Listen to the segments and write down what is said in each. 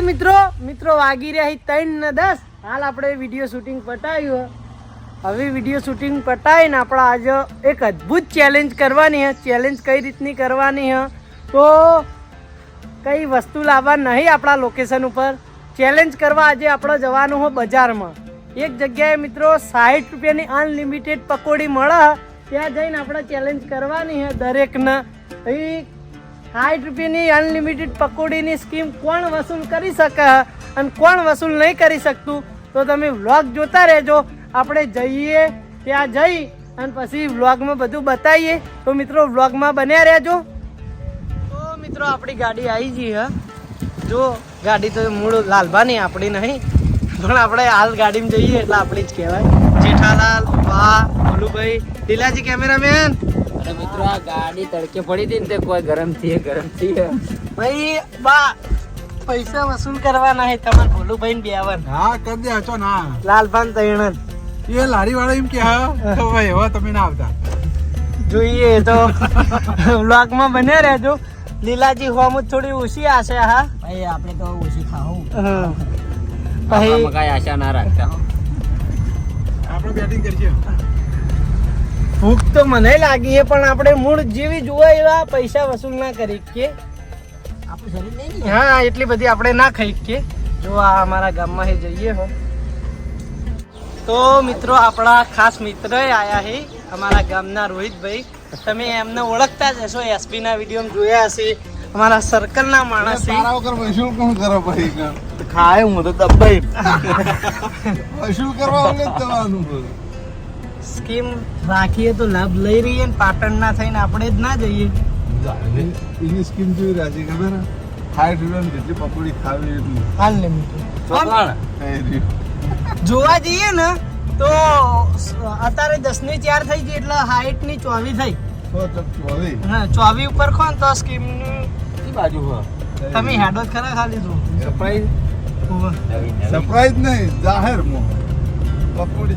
બાકી મિત્રો મિત્રો વાગી રહ્યા ત્રણ ને દસ. હાલ આપણે વીડિયો શૂટિંગ પટાવ્યું હવે વીડિયો શૂટિંગ પટાવીને આપણે આજે એક અદ્ભુત ચેલેન્જ કરવાની છે ચેલેન્જ કઈ રીતની કરવાની છે તો કઈ વસ્તુ લાવવા નહીં આપણા લોકેશન ઉપર. ચેલેન્જ કરવા આજે આપણે જવાનું હોય બજારમાં. એક જગ્યાએ મિત્રો સાઠ રૂપિયાની અનલિમિટેડ પકોડી મળે ત્યાં જઈને આપણે ચેલેન્જ કરવાની છે દરેકને. એ સાઠ રૂપિયાની અનલિમિટેડ પકોડીની સ્કીમ કોણ વસૂલ કરી શકે અને કોણ વસૂલ નહીં કરી શકતું? તો તમે વ્લોગ જોતા રહેજો. આપણે જઈએ, ત્યાં જઈ અને પછી વ્લોગમાં બધું બતાવીએ. તો મિત્રો વ્લોગમાં બન્યા રહેજો. તો મિત્રો, આપણી ગાડી આવી ગઈ હા. જો, ગાડી તો મૂળ લાલભાની આપણી નહીં. પણ આપણે હાલ ગાડીમાં જઈએ એટલે આપણી જ કહેવાય. જેઠાલાલ, બા ભોલુભાઈ લીલાજી, કેમેરામેન. મિત્રો આ ગાડી તડકે પડી હતી ને તે કોઈ ગરમથી ગરમથી ભાઈ બા પૈસા વસૂલ કરવાના છે તમારે ભોલુભાઈ ને બેવન હા કર દે હચો ના. લાલભાન તૈણ એ લારી વાળા એમ કે હા તો ભાઈ હવે તમે ના આવતા. જોઈએ તો વ્લોગમાં બને રહેજો. લીલાજી હોમ થોડી ઓછી આશે હા? ભાઈ આપણે તો ઓછી ખાવું. ભાઈ પછી પછી કઈ આશા ના રાખતા. હો. આપણે બેટિંગ કરીએ. ભૂખ તો મને લાગી છે પણ આપણે મૂળ જેવી જોવા એવા પૈસા વસૂલ ના કરી કે હા એટલી બધી આપણે ના ખાઈ કે જો આ અમારા ગામમાં હે જઈએ હો. તો મિત્રો આપણા ખાસ મિત્ર આયા છે અમારા ગામના રોહિતભાઈ. તમે એમને ઓળખતા જ હશો એસપી ના વીડિયો જોયા હશે. અમારા સર્કલ ના માણસ વસૂલ કોણ કરો ભાઈ? ખાય હું તો દબાઈ. વસૂલ કરવા જવાનું સ્કીમ રાખીએ તો લાભ લઈ રહીએ ને પાટણ ના થઈને આપણે જ ના જઈએ. એની સ્કીમ જોઈ રહ્યા છે ખબર? સાઠ રૂપિયાની જેટલી પકોડી ખાવી એટલી. રહ્યું. જોવા જઈએ ને તો અત્યારે દસની ચાર થઈ ગઈ એટલે હાઈટની ચોવી થઈ. ચોવી ઉપર ખો ને તો સ્કીમની બાજુ હો? તમે હેડો ખરા ખાલી જો સરપ્રાઈઝ. સરપ્રાઈઝ નહીં જાહેર મો પકોડી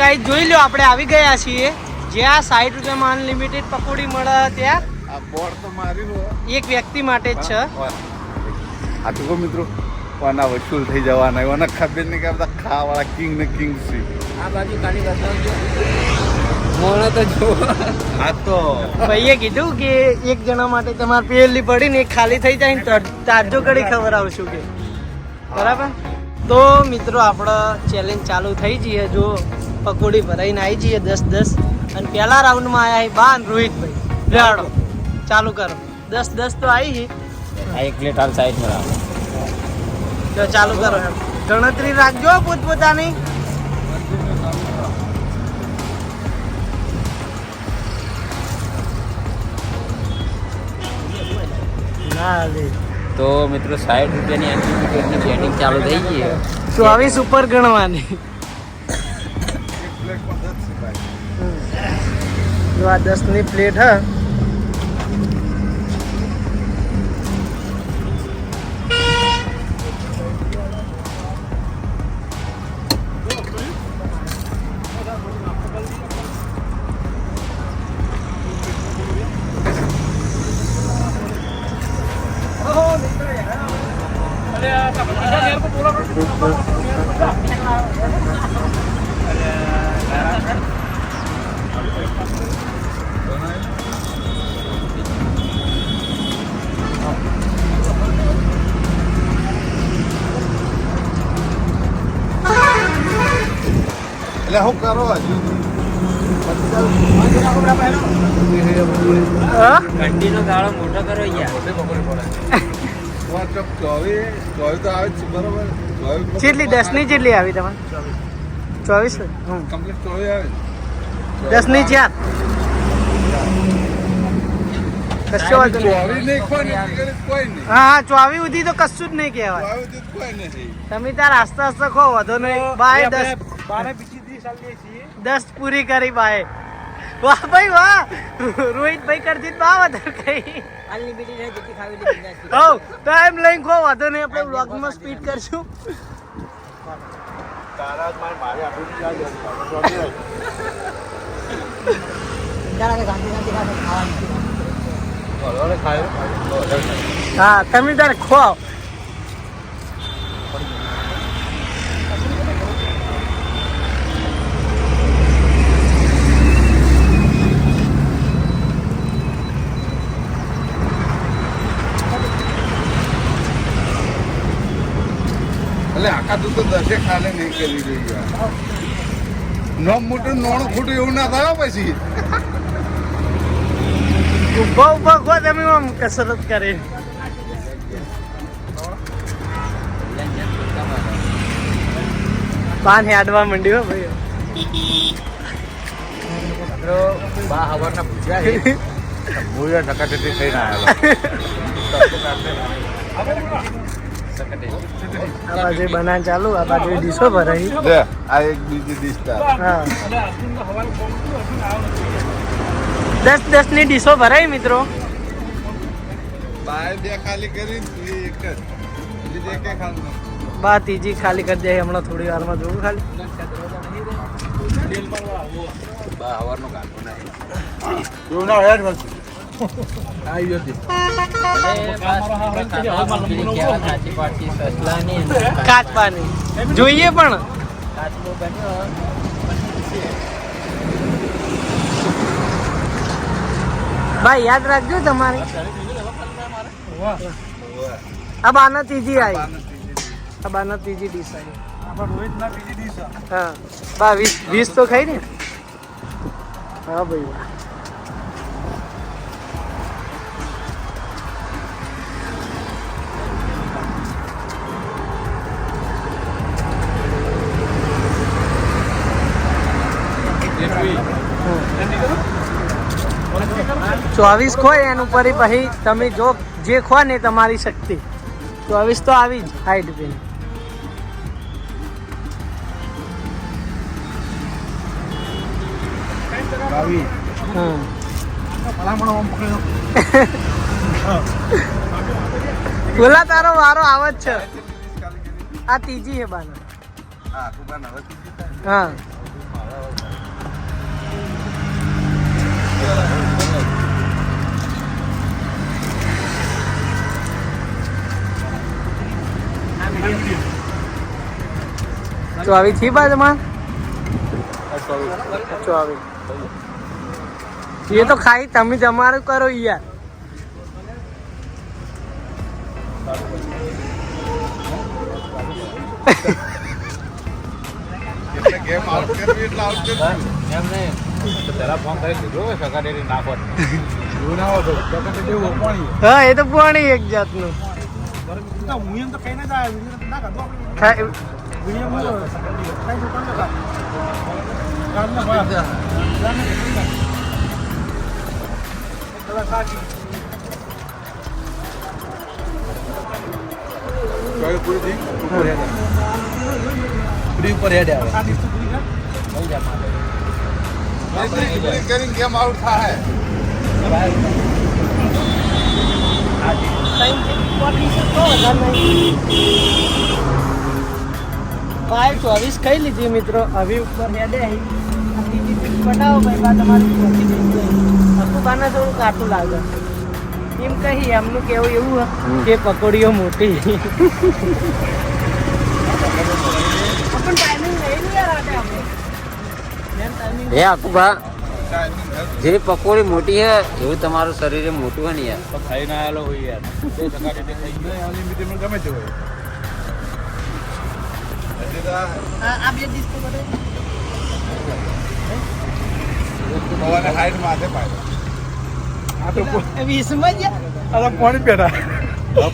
ગાઈ જોઈ લો આપણે આવી ગયા છીએ. જ્યાં સાઠ રૂપિયામાં અનલિમિટેડ પકોડી મળે ત્યાં આ બોર્ડ તો મારી લો એક વ્યક્તિ માટે જ છે. આ તો મિત્રો કોના વસૂલ થઈ જવાના. એના ખબર નહીં કે બધા ખાવાળા કિંગ ને કિંગ છે. આ બાજુ કાઢી બતાવજો મોણો તો જો આ તો ભાઈએ કીધું કે એક જણા માટે તમારે પેલી પડી ને ખાલી થઈ જાય ને તાજો કડી ખબર આવશું કે. બરાબર? તો મિત્રો આપણો ચેલેન્જ ચાલુ થઈ જઈએ જો પકોડી ભરાઈને આવી જઈએ દસ દસ. અને પહેલા રાઉન્ડમાં આવ્યા બાન રોહિતભાઈ. રેડો. ચાલુ કરો. દસ દસ તો આવી છે આ એક પ્લેટ હાલ સાઈડમાં રાખો. તો ચાલુ કરો. ગણતરી રાખજો પોતપોતાની. તો મિત્રો સાઠ રૂપિયાની અનલિમિટેડની બેટિંગ ચાલુ થઈ ગઈ છે. ચોવીસ ઉપર ગણવાની એક પ્લેટમાં દસ છે ભાઈ જો આ દસની પ્લેટ હ. ઘંટીનો ગાળો મોટો કરો યાર. ચોવીસ ચોવીસ તો આવે જ છે બરોબર. ચોવીસ કેટલી દસની જેટલી આવી તમારે ચોવીસ. કમ્પ્લીટ ચોવીસ આવે દસની ચાર કશો વાંધો નહીં. ચોવીસ નહીં કોઈ નહીં કોઈ નહીં. હા હા ચોવી સુધી તો કશું જ નહીં કહેવાય. કોઈ તમે તાર આસ્તે આસ્તે ખો વધો નહીં. બાય દસ. દસ પૂરી કરી બાય. વાહ ભાઈ વાહ. રોહિતભાઈ કરતી બા વધારે કઈ. હાલની બીડી રહે જેટલી ખાવી લીધી હો ટાઈમ લઈને ખો વાંધો નહીં આપણે વ્લોગમાં સ્પીડ કરશું. તારા જ માર જ ચાલે. હા તમે તારે ખો. એટલે આખા તું તો દસે ખાલે નહીં કરી જોઈએ નોમ મોટું નોણ ખોટું એવું ના થાય પછી. ઊભા ઊભા ખો તમે આમ કસરત કરે. પાન હેડવા મંડ્યો ભાઈ. બા હવારના પૂછ્યા છે. મૂળિયા થઈ થઈને આવેલા. આ બાજુ બનાન ચાલુ આ બાજુ ડીશો ભરાઈ. લે આ એક બીજી ડીશ હા. દસ દસની ડીશો ભરાઈ મિત્રો. બાય બે ખાલી કરી એક જ. બીજી એક ખાલી બા ત્રીજી ખાલી કરી દે હમણાં થોડી વારમાં જોવું ખાલી. બા હવારનો કાઢો નહીં. એવું ના હેડ વસ્તુ. કાચપાની જોઈએ પણ. ભાઈ, યાદ રાખજો તમારે. આ બાના ત્રીજી આવી. આ બાના ત્રીજી ડીશ આવી. હા. બા, વીસ વીસ તો ખાઈ ને. હા, ભાઈ. ચોવીસ ખોય એનું પરી પછી તમે જો જે ખો ને તમારી શક્તિ. ચોવીસ તો આવી જ હાઈટ પે હમ બોલા તારો વારો આવે જ છે. આ ત્રીજી છે બાના. હા ચોવીસથી બાજુમાં ચોવીસ એ તો ખાઈ તમે તમારું કરો યાર. ગેમ આઉટ કરવી એટલે આઉટ કરવી એમ નહીં જરા ફોન કરી દીધો. સકાડેરી નાખો એવું ના હોય તો જેવું પાણી હા એ તો પાણી એક જાતનું. ખાઈ- કઈ પૂરી થઈ ઉપર હેડ પૂરી ઉપર હેડે આવે પૂરી કરીને ગેમ આઉટ થાય ભાઈ ચોવીસ કઈ લીધી મિત્રો. આવી ઉપર હેડે પટાવો ભાઈ બા તમારી થોડું કાટું લાગે. એમ કહી એમનું કેવું એવું કે પકોડીઓ મોટી. પણ timing નહીં યાર આપણે. મેમ હે આકુબા ટાઈમિંગ જે પકોડી મોટી હે એવું તમારું શરીર મોટું હે ને યાર. ખાઈને આવેલો હોય યાર. ગમે તે હોય.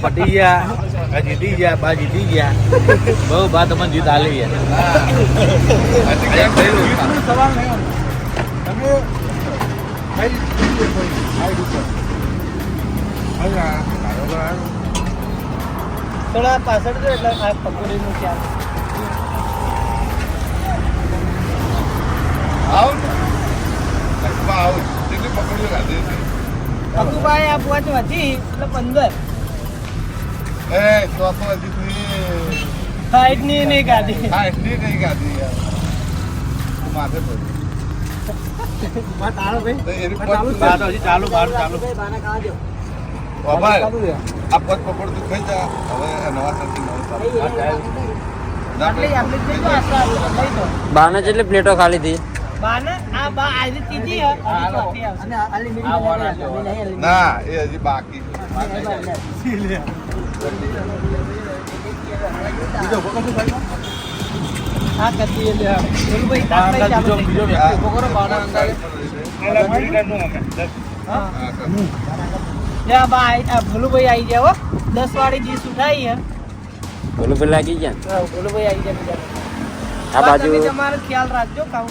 પટી ગયા આ જીતી ગયા બા જીતી ગયા. બહુ બા તમને જીત આલી યાર. હાઈટ હવે બરાબર થોડા પાછળ જો એટલે આ પકોડીનું આઉટ બા આવું. જેટલી પકોડી ગાધી છે અતુભાઈ આ પોચ વધી એટલે પંદર. એ તું સાઈડની નહીં ગાધી એટલી નહીં ગાધી યાર. માથે પડી તારો ભાઈ તો એની પગ ચાલુ આ પગ ખાઈ જા. હવે નવા સરથી બાને જેટલી પ્લેટો ખાલી હતી. ના એ હજી બાકી બીજો ભોલુભાઈ આવી જાય દસ. વાળી ડીશ ઉઠાઈ હે. લાગી ગયા? ભોલુભાઈ આવી જાય આ બાજુ તમારો ખ્યાલ રાખજો કાઉ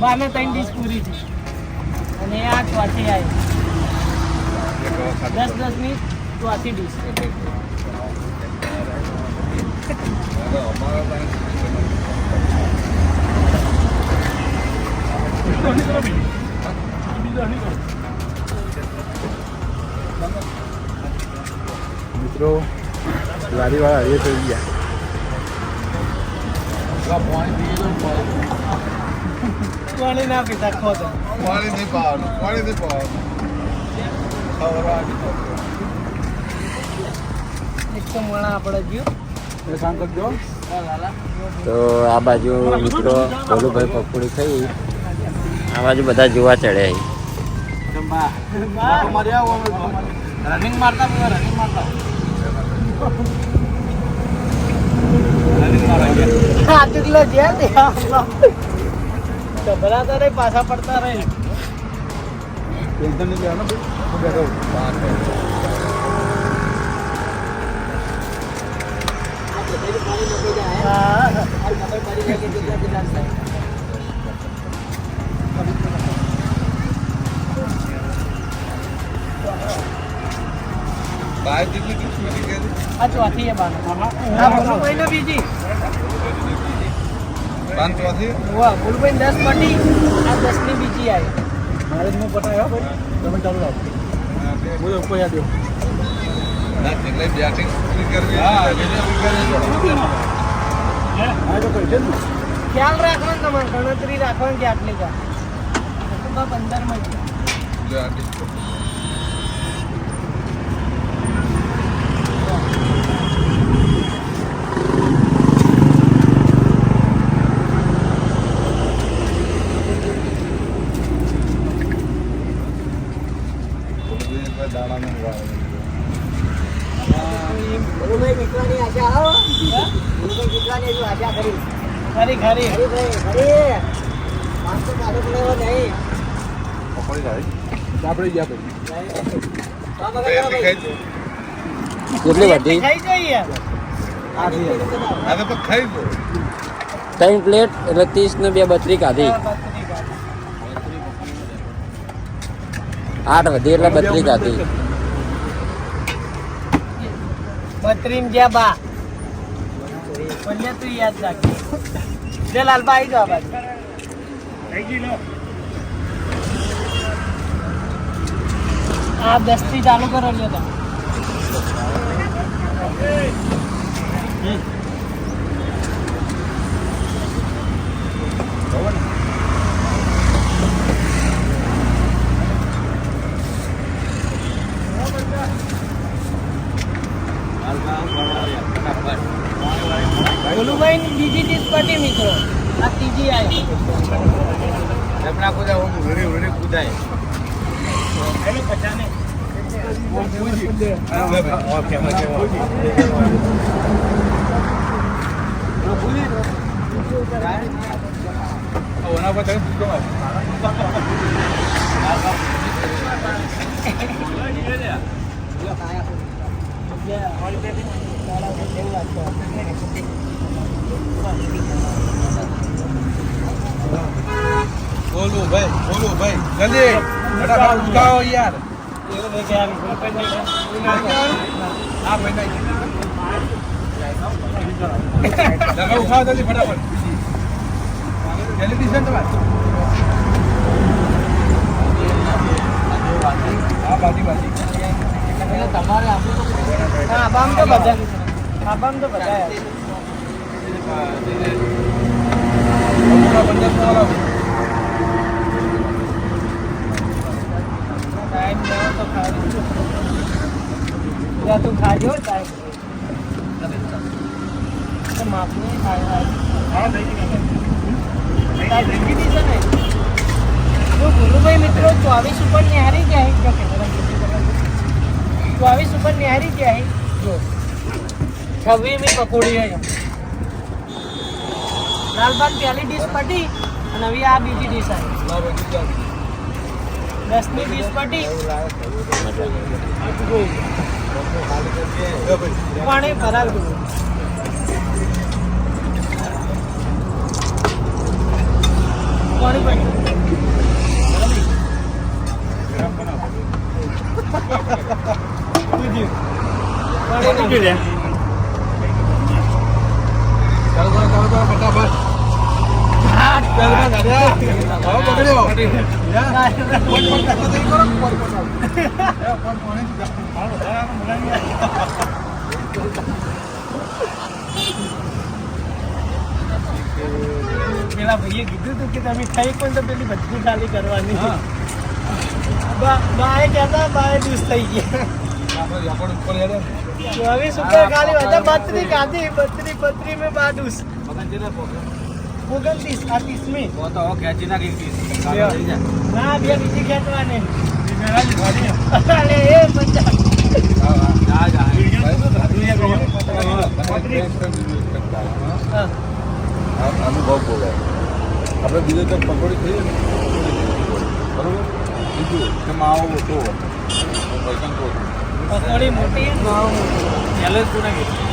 બાને ત્રણ ડીશ પૂરી છે. અને આ ચોથી આવી દસ દસની ચોથી ડીશ મિત્રો ગાડીવાળા હરીએ થઈ ગયા. પાણી ના પીતા ખોતા પાણી નહીં પાવાનું પાણી નહીં પાવાનું. તો. આ બાજુ મિત્રો ભોલુભાઈ પકોડી થઈ. આ બાજુ બધા જોવા ચડ્યા રનિંગ મારતા રનિંગ મારતા. પાછા પડતા રહે ટેન્શન નહીં ભાઈ બાય જેટલી ડીશ મળી આ ચોથી છે બાનો બીજી વાહ ભોલુભાઈ દસ પટી આ દસની બીજી આવી મારે હું પટાયો ભાઈ તમે ચાલુ રાખો તો ઉપર યાદ ના એટલે બેટિંગ કરવી. હા હા તો કહી છે ખ્યાલ રાખવાનો તમારે ગણતરી રાખવાની કે આટલી કા પંદરમાં છે લે આ ડીશ પકડ. બોલું એકવાર દાડામાં વાળવાનું. ભાઈ. કેટલી પણ ત્રણ પ્લેટ એટલે ત્રીસ ને બે બત્રી કાઢી આઠ વધી એટલે બત્રી કાઢી બત્રી ને જ્યાં બા. પંજા તું યાદ રાખ લે લાલબા આવી જાવ બાજુ. આ દસથી ચાલુ કરો લ્યો તમે ભોલુભાઈ ની બીજી ડીશ પટી મિત્રો આ ત્રીજી આવી એમના કુદાય હું ઘરે ઘરે કુદાય ઓના પર તમે પૂછો બોલું ભાઈ બોલું ભાઈ જલ્દી. ફટાફટ ઉઠાવો યાર. આ ભાઈ નહીં ઉઠાવો જલ્દી ફટાફટ. જલ્દી છે તમારે? હા બાજી તો બધા તો બધા પંદરસો વાળા ટાઈમ લેવો તો ખાવું તું ખાજો ટાઈમ તો માપની છે ગુરુભાઈ મિત્રો ચોવીસ ઉપર નિહારી ગયા ચોવીસ ઉપર નિહારી ગયા જો. છવ્વીસમી પકોડી દાલ ભાત પહેલી ડીશ પટી અને હવે આ બીજી ડીશ આવી. દસમી ડીશ પટી. પાણી ભરાલ ગુરુ પાણી પાણી ચાલો ચાલો ચાલો ફટાફટ. પેલા ભાઈએ કીધું હતું કે તમે થઈ પણ તો પેલી બધી ખાલી કરવાની. બાય કહેતા બાય દિવસ થઈ ગયા. ચોવીસ ઉપર ખાલી હતા. બત્રી ખાધી. બત્રી બત્રી મેં પોકે. ઓગણત્રીસ આ ત્રીસમી તો તો ખેંચી નાખી જા. ના બે બીજી ખેંચવાની. એ. અનુભવ બોલે આપણે બીજે તો પકોડી ખાઈએ ને. બરોબર? બીજું કે માવો તો પકોડી મોટી માવો મોટો. ચેલેન્જ કોને કીધી?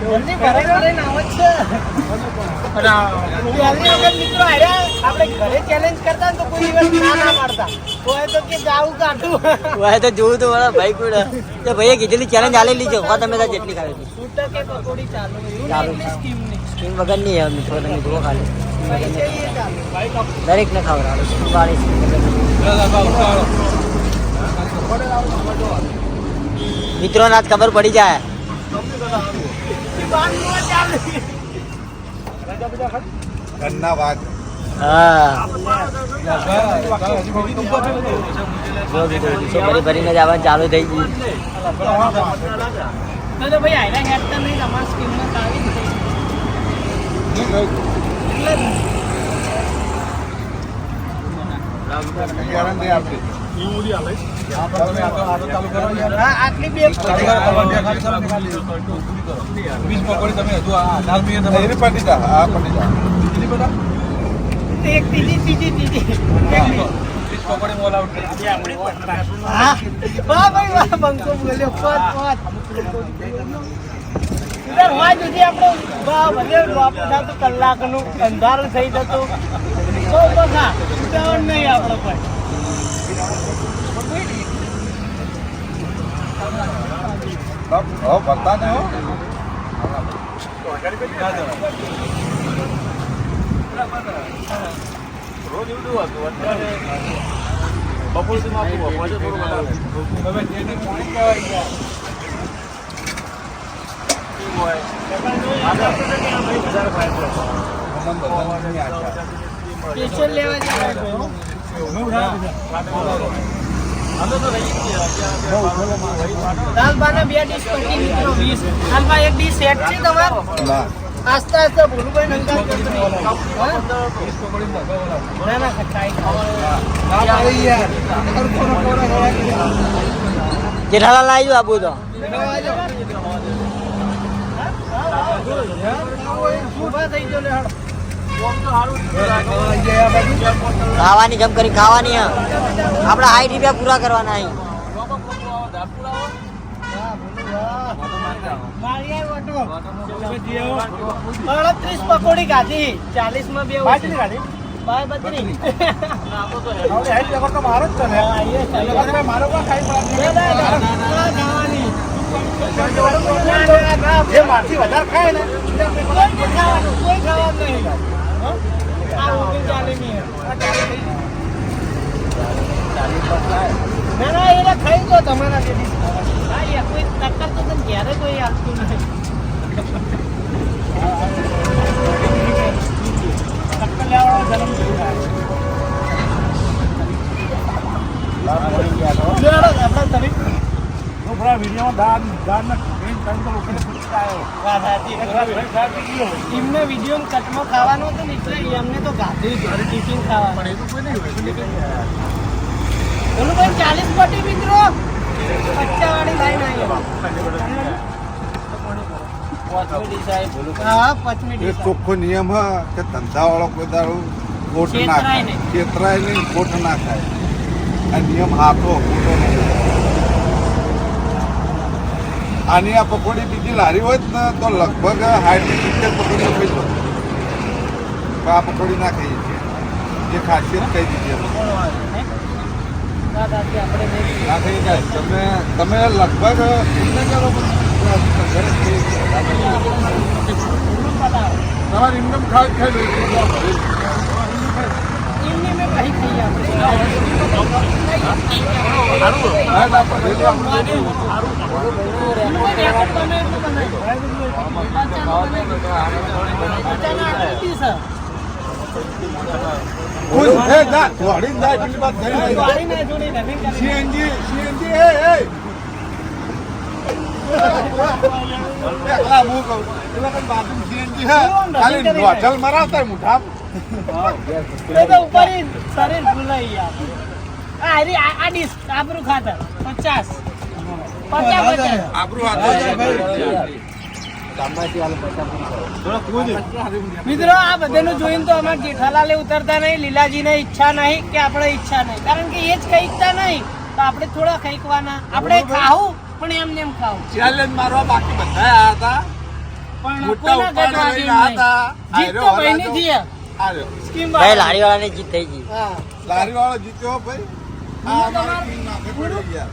જલ્દી ઘરે ઘરે નામ જ છે. પહેલી વખત મિત્રો હાર્યા આપણે ઘરે ચેલેન્જ કરતા ને તો કોઈ દિવસ ના ના પાડતા. કોઈ તો કે જાવું કાઢું. વાય તો જોવું તો વાળા ભાઈ ભાઈએ કીધેલી ચેલેન્જ આલેલી છે તમે જેટલી ખાલી સ્કીમ વગર નહીં આવે મિત્રો તમે જુઓ ખાલી. દરેક ને ખવડાવે મિત્રો આજ ખબર પડી જાય. ઘરના ડીશો ભરી ભરીને જ આવવાનું ચાલુ થઈ ગયું તો ભાઈ આયલા હેડતા નહીં તમારા સ્કીમમાં આવી જ થઈ એટલે જ. ગેરંટી આપી હા આટલી બે એક ત્રીજી ત્રીજી ત્રીજી કલાકનું અંધારું થઈ જતું નહીં આપણે કોઈ હવે ભરતા ને હો. બપોર સુધી આપું બપોરે થોડું વધારે. જેને પાણી કહેવાય સ્પેશિયલ લેવા જવા દાલબાના બે ડીશ પટી મિત્રો. વીસ દાલબા એક ડીશ સેટ છે તમાર. આસ્તે આસ્તે ભૂલુભાઈ નંગા કરતો ના ના ખાઈ જેઠાલાલ આવી જાવ આબુ તો થઈ હાલો. ખાવાની જમ કરી ખાવાની. આપણા હાઈટ રૂપિયા પૂરા કરવાના અહીં. અડત્રીસ પકોડી ખાધી ચાલીસમાં બે બાય બત્રીસ. મારો જ છે ને. હા, એ ચાલે. મારો પણ ખાઈ પડે? ના, ના, ના, ના, ખાવાની. ના, ના, ખાઈ તમારા એ કોઈ ટક્કર તો તને ક્યારે કોઈ આપતું નહીં. ટક્કર લેવાનો જન્મ થયો. લે, હેડો, આપણે તમે છોકરા વિડીયોમાં દાન દાન એમને વીડિયો કટમાં ખાવાનું હતો ને એટલે એમને તો ગાધું ઘરે ટિફિન ખાવાનું. બોલું ભાઈ ચાલીસ પટી મિત્રો. પચ્ચા લાઈન આવી. ચોખ્ખો નિયમ કે ધંધાવાળો કોઈ દાડો ખોટ ના ખાય. છેતરાય નહીં ખોટ ના ખાય. આ નિયમ હાથો ખોટો નહીં. આની આ પકોડી બીજી લારી હોત ને, તો લગભગ સાઠથી સિત્તેર પકોડીઓ ખાઈ જોત. પણ આ પકોડી ના ખાઈએ છીએ. જે ખાસિયત કહી દીધી ના થઈ જાય તમે તમે લગભગ. તમારે ઇન્કમ ખાઈ ખાઈ આપણે હા, ના, એ તો આપણે એનું કોઈ રેકોર્ડ બને એટલું બનાવી દો. પચાના આટલી ડીશ હે. ખુશ. એ જા, દોડીને જાય, પેલી બાજુ જઈને આવી. વાળી ના જોડી રનિંગ કરી. CNG, CNG, એ, એ. એકલા હું કહું. પેલા કઈ બાજુમાં CNG હે. ખાલી મરાવતા હોય મુઠામાં. એ તો ઉપર શરીર ફૂલાઈ ગયા આ હારી આ આ ડીશ આબરૂ ખાતર પચાસ મિત્રો આ બધાનું જોઈને તો અમારે જેઠાલાલે ઉતરતા નહીં લીલાજીને ઈચ્છા નહીં કે આપણે ઈચ્છા નહીં. કારણ કે એ જ કઈકતા નહીં. તો આપણે થોડા કઈકવાના આપણે ખાવું પણ એમ ને ખાવું. ચેલેન્જ મારવા બાકી બધા આયા હતા. પણ કોના ઉપાડો ગજવા લઈને જેવું આયા નહીં. જીત તો ભાઈની. સ્કીમ ભાઈ. લારી વાળાની જીત થઈ ગઈ. હા. લારી વાળો જીત્યો ભાઈ. આ અમારી નાખે પડી ગયા.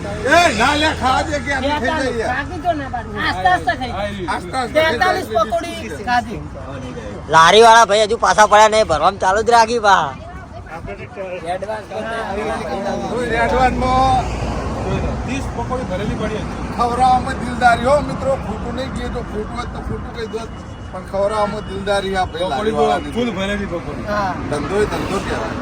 એ ના લે ખાવા દે કે આની થઈ બેતાલીસ. બાકી તો ના બાકી. આસ્તે આસ્તે ખાઈ આસ્તા આસ્તા થઈ પકોડી ખાધી. લારી વાળા ભાઈ હજુ પાછા પડ્યા નહીં ભરવામાં ચાલુ જ રાખી બા. ખવડાવવામાં દિલદારી. હો મિત્રો ખોટું નહીં કહીએ તો ખોટું હોય તો ખોટું કહી દો. પણ ખવડાવવામાં દિલદારી આ ભાઈ પકોડી લારીવાળાની. ફૂલ ભરેલી પકોડી. હા. ધંધો ધંધો કહેવાય.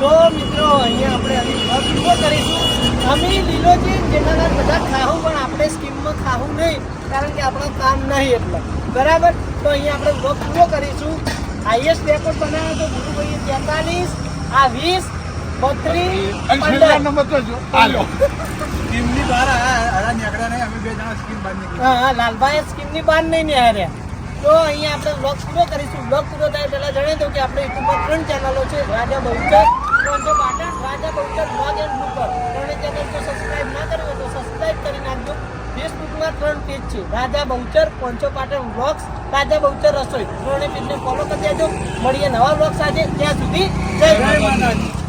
તો મિત્રો અહીંયા આપણે હવે vlog પૂરો કરીશું અમે લીલોજી જેઠાલાલ બધા ખાવું પણ આપણે સ્કીમમાં ખાવું નહીં કારણ કે આપણું કામ નહીં એટલે. બરાબર? તો અહીંયા આપણે વર્ક પૂરો કરીશું. હાઈએસ્ટ રેકોર્ડ બનાવ્યો તો ગુરુભાઈએ તેતાલીસ આ વીસ બત્રીસ પંદર. નંબર તો જો આલ્યો ટીમની બહાર આડા નીકળ્યા નહીં અમે બે જણા સ્કીમ બહાર નીકળી હા હા લાલભાઈ સ્કીમની બહાર નહીં નિહાર્યા તો અહીંયા આપણે બ્લોગ પૂરો કરીશું. બ્લોગ પૂરો થાય પહેલાં જણાવી દઉં કે આપણે યુટ્યુબમાં ત્રણ ચેનલો છે. રાજા બહુચર રોજો Patan Raja Bahuchar blog and blooper ત્રણે ચેનલ જો સબસ્ક્રાઇબ ના કરી હોય તો સબસ્ક્રાઇબ કરી નાખજો. ફેસબુકમાં ત્રણ પેજ છે. રાજા બહુચર પંચો પાટણ બ્લોગ્સ રાજા બહુચર રસોઈ. ત્રણે પેજને ફોલો કરી દેજો. મળીએ નવા બ્લોગ સાથે. ત્યાં સુધી જય માતાજી.